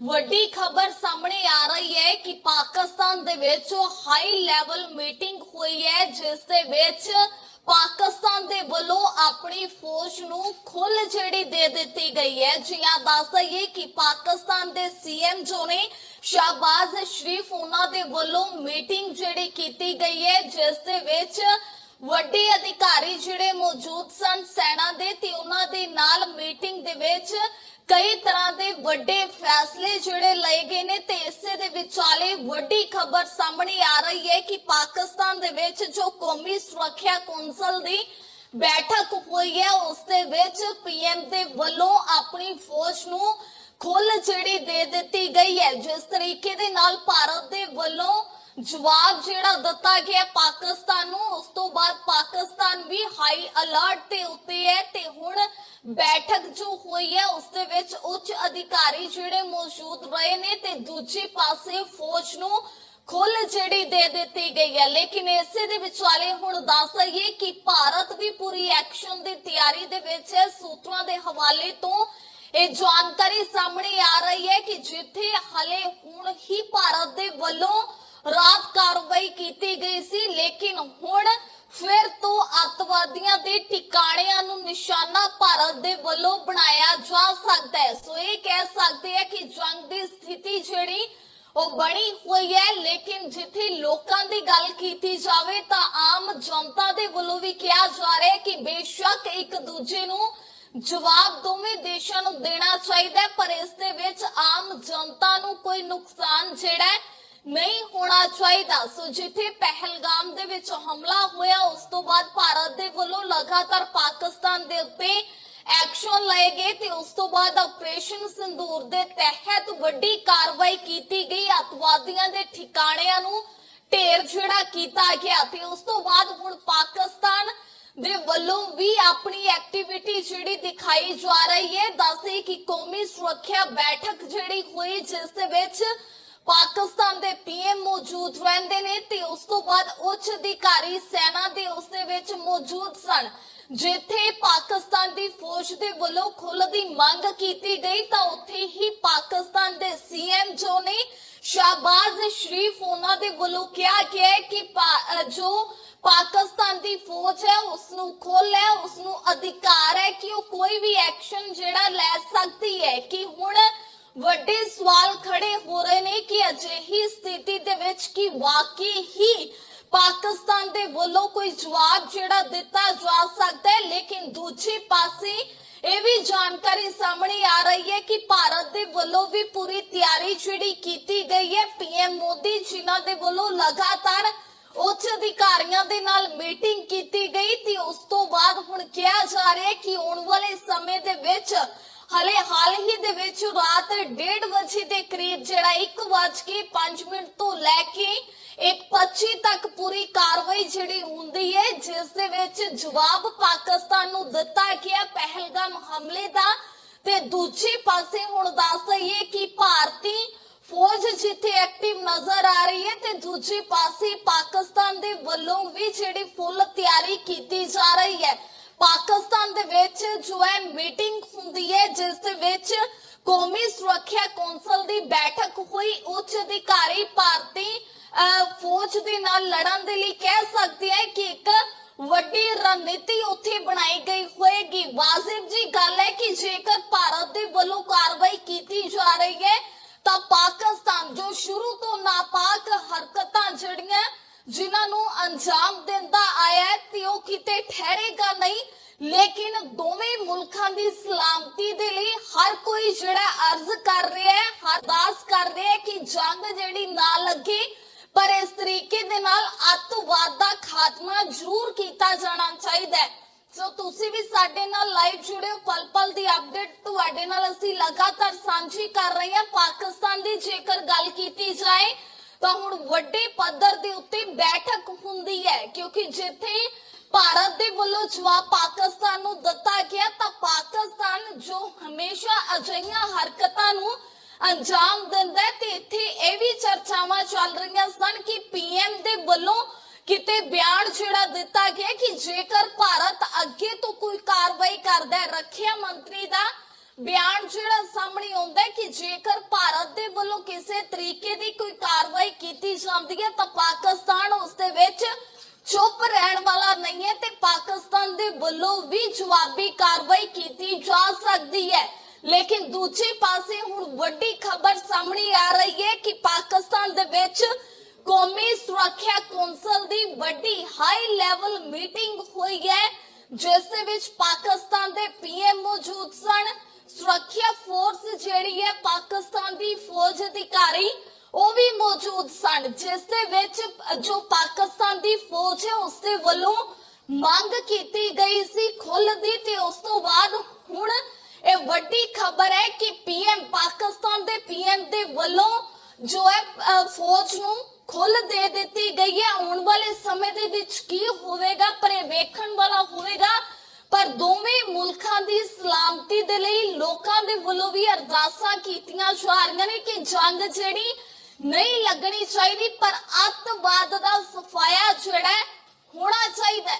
ਵੱਡੀ ਖਬਰ ਸਾਹਮਣੇ ਆ ਰਹੀ ਹੈ ਕਿ ਪਾਕਿਸਤਾਨ ਦੇ ਵਿੱਚ ਹਾਈ ਲੈਵਲ ਮੀਟਿੰਗ ਹੋਈ ਹੈ, ਜਿਸ ਦੇ ਵਿੱਚ ਪਾਕਿਸਤਾਨ ਦੇ ਵੱਲੋਂ ਆਪਣੀ ਫੌਜ ਨੂੰ ਖੁੱਲ ਜਿਹੜੀ ਦੇ ਦਿੱਤੀ ਗਈ ਹੈ। ਜਿਹਾਂ ਦੱਸ ਦਈਏ ਕਿ ਪਾਕਿਸਤਾਨ ਦੇ ਸੀਐਮ ਜੋ ਨੇ, ਸ਼ਾਹਬਾਜ਼ ਸ਼ਰੀਫ, ਉਹਨਾਂ ਦੇ ਵੱਲੋਂ ਮੀਟਿੰਗ ਜਿਹੜੀ ਕੀਤੀ ਗਈ ਹੈ, ਜਿਸ ਦੇ ਵਿੱਚ ਵੱਡੇ ਅਧਿਕਾਰੀ ਜਿਹੜੇ ਮੌਜੂਦ ਸਨ ਸੈਨਾ ਦੇ, ਤੇ ਉਹਨਾਂ ਦੇ ਨਾਲ ਮੀਟਿੰਗ ਦੇ ਵਿੱਚ ਕਈ ਤਰ੍ਹਾਂ ਦੇ ਵੱਡੇ ਫੈਸਲੇ ਜਿਹੜੇ ਲਏ ਗਏ ਨੇ ਤੇ ਇਸੇ ਦੇ ਵਿਚਾਲੇ ਵੱਡੀ ਖਬਰ ਸਾਹਮਣੇ ਆ ਰਹੀ ਹੈ ਕਿ ਪਾਕਿਸਤਾਨ ਦੇ ਵਿੱਚ ਜੋ ਕੌਮੀ ਸੁਰੱਖਿਆ ਕੌਂਸਲ ਦੀ ਬੈਠਕ ਹੋਈ ਹੈ, ਉਸ ਦੇ ਵਿੱਚ ਪੀਐਮ ਦੇ ਵੱਲੋਂ ਆਪਣੀ ਫੌਜ ਨੂੰ ਖੁੱਲ ਜਿਹੜੀ ਦੇ ਦਿੱਤੀ ਗਈ ਹੈ। ਜਿਸ ਤਰੀਕੇ ਦੇ ਨਾਲ ਭਾਰਤ ਦੇ ਵੱਲੋਂ ਜਵਾਬ ਜਿਹੜਾ ਦਿੱਤਾ ਗਿਆ ਪਾਕਿਸਤਾਨ ਨੂੰ, ਉਸ ਤੋਂ ਬਾਅਦ ਪਾਕਿਸਤਾਨ ਵੀ ਹਾਈ ਅਲਰਟ ਤੇ ਉੱਤੇ ਬੈਠਕ ਜੋ ਹੋਈ ਹੈ, ਉਸ ਦੇ ਵਿੱਚ ਉੱਚ ਅਧਿਕਾਰੀ ਜਿਹੜੇ ਮੌਜੂਦ ਰਹੇ ਨੇ ਤੇ ਦੂਜੇ ਪਾਸੇ ਫੌਜ ਨੂੰ ਖੁੱਲ ਜਿਹੜੀ ਦੇ ਦਿੱਤੀ ਗਈ ਹੈ। ਲੇਕਿਨ ਇਸੇ ਦੇ ਵਿਚਾਲੇ ਹੁਣ ਦੱਸ ਦਈਏ ਕਿ ਭਾਰਤ ਵੀ ਪੂਰੀ ਐਕਸ਼ਨ ਦੀ ਤਿਆਰੀ ਦੇ ਵਿੱਚ ਹੈ। ਸੂਤਰਾਂ ਦੇ ਹਵਾਲੇ ਤੋਂ ਇਹ ਜਾਣਕਾਰੀ ਸਾਹਮਣੇ ਆ ਰਹੀ ਹੈ ਕਿ ਜਿੱਥੇ ਹਲੇ ਹੁਣ ਹੀ ਭਾਰਤ ਦੇ ਵੱਲੋਂ ਰਾਤ ਕਾਰਵਾਈ ਕੀਤੀ ਗਈ ਸੀ, ਲੇਕਿਨ ਹੁਣ ਫਿਰ ਤੋਂ ਅੱਤਵਾਦੀਆਂ ਦੇ ਟਿਕਾਣਿਆਂ ਨੂੰ ਨਿਸ਼ਾਨਾ ਭਾਰਤ ਦੇ ਵੱਲੋਂ ਬਣਾਇਆ ਜਾ ਸਕਦਾ ਹੈ। ਸੋ ਇਹ ਕਹਿ ਸਕਦੇ ਆ ਕਿ ਜੰਗ ਦੀ ਸਥਿਤੀ ਜਿਹੜੀ, ਉਹ ਬਣੀ ਹੋਈ ਹੈ, ਲੇਕਿਨ ਜਿੱਥੇ ਲੋਕਾਂ ਦੀ ਗੱਲ ਕੀਤੀ ਜਾਵੇ ਤਾਂ ਆਮ ਜਨਤਾ ਦੇ ਵੱਲੋਂ ਵੀ ਕਿਹਾ ਜਾ ਰਿਹਾ ਹੈ ਕਿ ਬੇਸ਼ੱਕ ਇੱਕ ਦੂਜੇ ਨੂੰ ਜਵਾਬ ਦੋਵੇਂ ਦੇਸ਼ਾਂ ਨੂੰ ਦੇਣਾ ਚਾਹੀਦਾ ਹੈ, ਪਰ ਇਸ ਦੇ ਵਿੱਚ ਆਮ ਜਨਤਾ ਨੂੰ ਕੋਈ ਨੁਕਸਾਨ ਜਿਹੜਾ ਨਹੀਂ ਹੋਣਾ ਚਾਹੀਦਾ। ਸੋ ਜਿੱਥੇ ਵਿੱਚ ਹਮਲਾ ਹੋਇਆ, ਉਸ ਤੋਂ ਬਾਅਦ ਭਾਰਤ ਦੇ ਵੱਲੋਂ ਲਗਾਤਾਰ ਪਾਕਿਸਤਾਨ ਦੇ ਉੱਤੇ ਐਕਸ਼ਨ ਲਏ ਗਏ ਤੇ ਉਸ ਤੋਂ ਬਾਅਦ ਆਪਰੇਸ਼ਨ ਸਿੰਦੂਰ ਦੇ ਤਹਿਤ ਵੱਡੀ ਕਾਰਵਾਈ ਕੀਤੀ ਗਈ। ਅਤਵਾਦੀਆਂ ਦੇ ਠਿਕਾਣਿਆਂ ਨੂੰ ਢੇਰ ਜਿਹੜਾ ਕੀਤਾ ਗਿਆ ਤੇ ਉਸ ਤੋਂ ਬਾਅਦ ਹੁਣ ਪਾਕਿਸਤਾਨ ਦੇ ਵੱਲੋਂ ਵੀ ਆਪਣੀ ਐਕਟੀਵਿਟੀ ਜਿਹੜੀ ਦਿਖਾਈ ਜਾ ਰਹੀ ਹੈ। ਦੱਸਦੇ ਕਿ ਕੌਮੀ ਸੁਰੱਖਿਆ ਬੈਠਕ ਜਿਹੜੀ ਹੋਈ, ਜਿਸ ਦੇ ਵਿੱਚ ਪਾਕਿਸਤਾਨ ਦੇ ਪੀਐਮ ਮੌਜੂਦ ਰਹਿੰਦੇ ਨੇ ਤੇ ਉਸ ਤੋਂ ਬਾਅਦ ਉੱਚ ਅਧਿਕਾਰੀ ਸੈਨਾ ਦੇ ਉਸ ਦੇ ਵਿੱਚ ਮੌਜੂਦ ਸਨ। ਜਿੱਥੇ ਪਾਕਿਸਤਾਨ ਦੀ ਫੌਜ ਦੇ ਵੱਲੋਂ ਖੁੱਲ੍ਹ ਦੀ ਮੰਗ ਕੀਤੀ ਗਈ, ਤਾਂ ਉੱਥੇ ਹੀ ਪਾਕਿਸਤਾਨ ਦੇ ਸੀਐਮ ਜੋ ਨੇ, ਸ਼ਾਹਬਾਜ਼ ਸ਼ਰੀਫ, ਉਹਨਾਂ ਦੇ ਵੱਲੋਂ ਕਿਹਾ ਗਿਆ ਕਿ ਪਾ- ਜੋ ਪਾਕਿਸਤਾਨ ਦੀ ਫੌਜ ਹੈ ਉਸ ਨੂੰ ਖੋਲ ਹੈ ਉਸ ਨੂੰ ਅਧਿਕਾਰ ਹੈ ਕਿ ਉਹ ਕੋਈ ਵੀ ਐਕਸ਼ਨ ਜਿਹੜਾ ਲੈ ਸਕਦੀ ਹੈ ਕਿ ਹੁਣ ਵੱਡੇ ਸਵਾਲ ਖੜੇ ਹੋ ਰਹੇ ਨੇ ਕਿ ਅਜਿਹੀ ਸਥਿਤੀ ਦੇ ਵਿੱਚ ਕੀ ਵਾਕਈ ਹੀ ਪਾਕਿਸਤਾਨ ਦੇ ਵੱਲੋਂ ਕੋਈ ਜਵਾਬ ਜਿਹੜਾ ਦਿੱਤਾ ਜਾ ਸਕਦਾ ਹੈ? ਲੇਕਿਨ ਦੂਜੇ ਪਾਸੇ ਇਹ ਵੀ ਜਾਣਕਾਰੀ ਸਾਹਮਣੇ ਆ ਰਹੀ ਹੈ ਕਿ ਭਾਰਤ ਦੇ ਵੱਲੋਂ ਵੀ ਪੂਰੀ ਤਿਆਰੀ ਜਿਹੜੀ ਕੀਤੀ ਗਈ ਹੈ। ਪੀਐਮ ਮੋਦੀ ਜਿਨ੍ਹਾਂ ਦੇ ਵੱਲੋਂ ਲਗਾਤਾਰ ਉੱਚ ਅਧਿਕਾਰੀਆਂ ਦੇ ਨਾਲ ਮੀਟਿੰਗ ਕੀਤੀ ਗਈ ਤੇ ਉਸ ਤੋਂ ਬਾਅਦ ਹੁਣ ਕਿਹਾ ਜਾ ਰਿਹਾ ਹੈ ਕਿ ਆਉਣ ਵਾਲੇ ਸਮੇਂ ਦੇ ਵਿੱਚ ਹਲੇ ਹਾਲ ਹੀ ਦੇ ਵਿੱਚ ਰਾਤ 1:30 ਵਜੇ ਦੇ ਕਰੀਬ ਜਿਹੜਾ 1:05 ਮਿੰਟ ਤੋਂ ਲੈ ਕੇ 1:25 ਤੱਕ ਪੂਰੀ ਕਾਰਵਾਈ ਜਿਹੜੀ ਹੁੰਦੀ ਹੈ, ਜਿਸ ਦੇ ਵਿੱਚ ਜਵਾਬ ਪਾਕਿਸਤਾਨ ਨੂੰ ਦਿੱਤਾ ਗਿਆ ਪਹਿਲਗਾਮ ਹਮਲੇ ਦਾ। ਤੇ ਦੂਜੇ ਪਾਸੇ ਹੁਣ ਦੱਸ ਦਈਏ ਕਿ ਭਾਰਤੀ ਫੌਜ ਜਿੱਥੇ ਐਕਟਿਵ ਨਜ਼ਰ ਆ ਰਹੀ ਹੈ ਤੇ ਦੂਜੇ ਪਾਸੇ ਪਾਕਿਸਤਾਨ ਦੇ ਵੱਲੋਂ ਵੀ ਜਿਹੜੀ ਫੁੱਲ ਤਿਆਰੀ ਕੀਤੀ ਜਾ ਰਹੀ ਹੈ। ਪਾਕਿਸਤਾਨ ਦੇ ਜੋ ਹੈ ਮੀਟਿੰਗ ਹੁੰਦੀ ਹੈ, ਜਿਸ ਦੇ ਵਿੱਚ ਕੌਮੀ ਸੁਰੱਖਿਆ ਕੌਂਸਲ ਦੀ ਬੈਠਕ ਹੋਈ। ਉੱਚ ਅਧਿਕਾਰੀ ਭਾਰਤੀ ਫੌਜ ਦੇ ਨਾਲ ਲੜਨ ਦੇ ਲਈ ਕਹਿ ਸਕਦੇ ਹੈ ਕਿ ਇੱਕ ਵੱਡੀ ਰਣਨੀਤੀ ਉੱਥੇ ਬਣਾਈ ਗਈ ਹੋਏਗੀ। ਵਾਜ਼ਿਬ ਜੀ, ਗੱਲ ਹੈ ਕਿ ਜੇਕਰ ਭਾਰਤ ਦੇ ਵੱਲੋਂ ਕਾਰਵਾਈ ਕੀਤੀ ਜਾ ਰਹੀ ਹੈ, ਤਾਂ ਪਾਕਿਸਤਾਨ ਜੋ ਸ਼ੁਰੂ ਤੋਂ ਨਾਪਾਕ ਹਰਕਤਾਂ ਜਿਹੜੀਆਂ ਜਿਨ੍ਹਾਂ ਨੂੰ ਅੰਜਾਮ ਦਿੰਦਾ ਆਇਆ ਤੇ ਉਹ ਕਿਤੇ ਠਹਿਰੇਗਾ ਨਹੀਂ। ਲੇਕਿਨ ਦੋਵੇਂ ਮੁਲਕਾਂ ਦੀ ਸਲਾਮਤੀ ਦੇ ਲਈ ਹਰ ਕੋਈ ਜਿਹੜਾ ਅਰਜ਼ ਕਰ ਰਿਹਾ ਹੈ ਅਰਦਾਸ ਕਰ ਰਿਹਾ ਹੈ ਕਿ ਜੰਗ ਜਿਹੜੀ ਨਾ ਲੱਗੇ, ਪਰ ਇਸ ਤਰੀਕੇ ਦੇ ਨਾਲ ਅੱਤਵਾਦ ਦਾ ਖਾਤਮਾ ਜ਼ਰੂਰ ਕੀਤਾ ਜਾਣਾ ਚਾਹੀਦਾ ਹੈ। ਸੋ ਤੁਸੀਂ ਵੀ ਸਾਡੇ ਨਾਲ ਲਾਈਵ ਜੁੜੇ ਹੋ ਪਲ ਪਲ ਦੀ ਅਪਡੇਟ ਤੁਹਾਡੇ ਨਾਲ ਅਸੀਂ ਲਗਾਤਾਰ ਸਾਂਝੀ ਕਰ ਰਹੇ ਹਾਂ। ਪਾਕਿਸਤਾਨ ਦੀ ਜੇਕਰ ਗੱਲ ਕੀਤੀ ਜਾਏ, ਤਾਂ ਹੁਣ ਵੱਡੇ ਪੱਧਰ ਦੇ ਉੱਤੇ ਬੈਠਕ ਹੁੰਦੀ ਹੈ, ਕਿਉਂਕਿ ਜਿੱਥੇ ਭਾਰਤ ਦੇ ਵੱਲੋਂ ਜਵਾਬ ਪਾਕਿਸਤਾਨ ਨੂੰ ਦਿੱਤਾ ਗਿਆ ਤਾਂ ਪਾਕਿਸਤਾਨ ਜੋ ਹਮੇਸ਼ਾ ਅਜਿਹੀਆਂ ਹਰਕਤਾਂ ਨੂੰ ਅੰਜਾਮ ਦਿੰਦਾ ਹੈ ਤੇ ਇੱਥੇ ਇਹ ਵੀ ਚਰਚਾਵਾਂ ਚੱਲ ਰਹੀਆਂ ਸਨ ਕਿ ਪੀਐਮ ਦੇ ਵੱਲੋਂ ਕਿਤੇ ਬਿਆਨ ਜਿਹੜਾ ਦਿੱਤਾ ਗਿਆ ਕਿ ਜੇਕਰ ਭਾਰਤ ਅੱਗੇ ਤੋਂ ਕੋਈ ਕਾਰਵਾਈ ਕਰਦਾ ਹੈ, ਰੱਖਿਆ ਮੰਤਰੀ ਦਾ ਬਿਆਨ ਜਿਹੜਾ ਸਾਹਮਣੇ ਆਉਂਦਾ ਹੈ ਕਿ ਜੇਕਰ ਭਾਰਤ ਦੇ ਵੱਲੋਂ ਕਿਸੇ ਤਰੀਕੇ ਦੀ ਕੋਈ ਕਾਰਵਾਈ ਕੀਤੀ ਜਾਂਦੀ ਹੈ, ਤਾਂ ਪਾਕਿਸਤਾਨ ਉਸ ਦੇ ਵਿੱਚ ਚੁੱਪ ਰਹਿਣ ਵਾਲਾ ਨਹੀਂ ਹੈ ਤੇ ਪਾਕਿਸਤਾਨ ਦੇ ਵੱਲੋਂ ਵੀ ਜਵਾਬੀ ਕਾਰਵਾਈ ਕੀਤੀ ਜਾ ਸਕਦੀ ਹੈ। ਲੇਕਿਨ ਦੂਜੇ ਪਾਸੇ ਹੁਣ ਵੱਡੀ ਖਬਰ ਸਾਹਮਣੇ ਆ ਰਹੀ ਹੈ ਕਿ ਪਾਕਿਸਤਾਨ ਦੇ ਵਿੱਚ ਕੌਮੀ ਸੁਰੱਖਿਆ ਕੌਂਸਲ ਦੀ ਵੱਡੀ ਹਾਈ ਲੈਵਲ ਮੀਟਿੰਗ ਹੋਈ ਹੈ, ਜਿਸ ਦੇ ਵਿੱਚ ਪਾਕਿਸਤਾਨ ਦੇ ਪੀਐਮ ਮੌਜੂਦ ਸਨ। ਸੁਰੱਖਿਆ ਫੋਰਸ ਜਿਹੜੀ ਹੈ ਪਾਕਿਸਤਾਨ ਦੀ ਫੌਜ ਅਧਿਕਾਰੀ ਉਹ ਵੀ ਮੌਜੂਦ ਸਨ, ਜਿਸ ਦੇ ਵਿੱਚ ਜੋ ਪਾਕਿਸਤਾਨ ਦੀ ਫੌਜ ਹੈ, ਉਸ ਦੇ ਵੱਲੋਂ ਮੰਗ ਕੀਤੀ ਗਈ ਸੀ ਖੁੱਲ੍ਹ ਦੀ ਤੇ ਉਸ ਤੋਂ ਬਾਅਦ ਹੁਣ ਇਹ ਵੱਡੀ ਖਬਰ ਹੈ ਕਿ ਪੀਐਮ ਪਾਕਿਸਤਾਨ ਦੇ ਪੀਐਮ ਦੇ ਵੱਲੋਂ ਜੋ ਹੈ ਫੌਜ ਨੂੰ ਖੁੱਲ ਦੇ ਦਿੱਤੀ ਗਈ ਹੈ। ਆਉਣ ਵਾਲੇ ਸਮੇਂ ਦੇ ਵਿੱਚ ਕੀ ਹੋਵੇਗਾ, ਪਰ ਇਹ ਵੇਖਣ ਵਾਲਾ ਹੋਵੇਗਾ। ਪਰ ਦੋਵੇਂ ਮੁਲਕਾਂ ਦੀ ਸਲਾਮਤੀ ਦੇ ਲਈ ਲੋਕਾਂ ਦੇ ਵੱਲੋਂ ਵੀ ਅਰਦਾਸਾਂ ਕੀਤੀਆਂ ਜਾ ਰਹੀਆਂ ਨੇ ਕਿ ਜੰਗ ਜਿਹੜੀ ਨਹੀਂ ਲੱਗਣੀ ਚਾਹੀਦੀ ਪਰ ਅੱਤਵਾਦ ਦਾ ਸਫਾਇਆ ਜਿਹੜਾ ਹੋਣਾ ਚਾਹੀਦਾ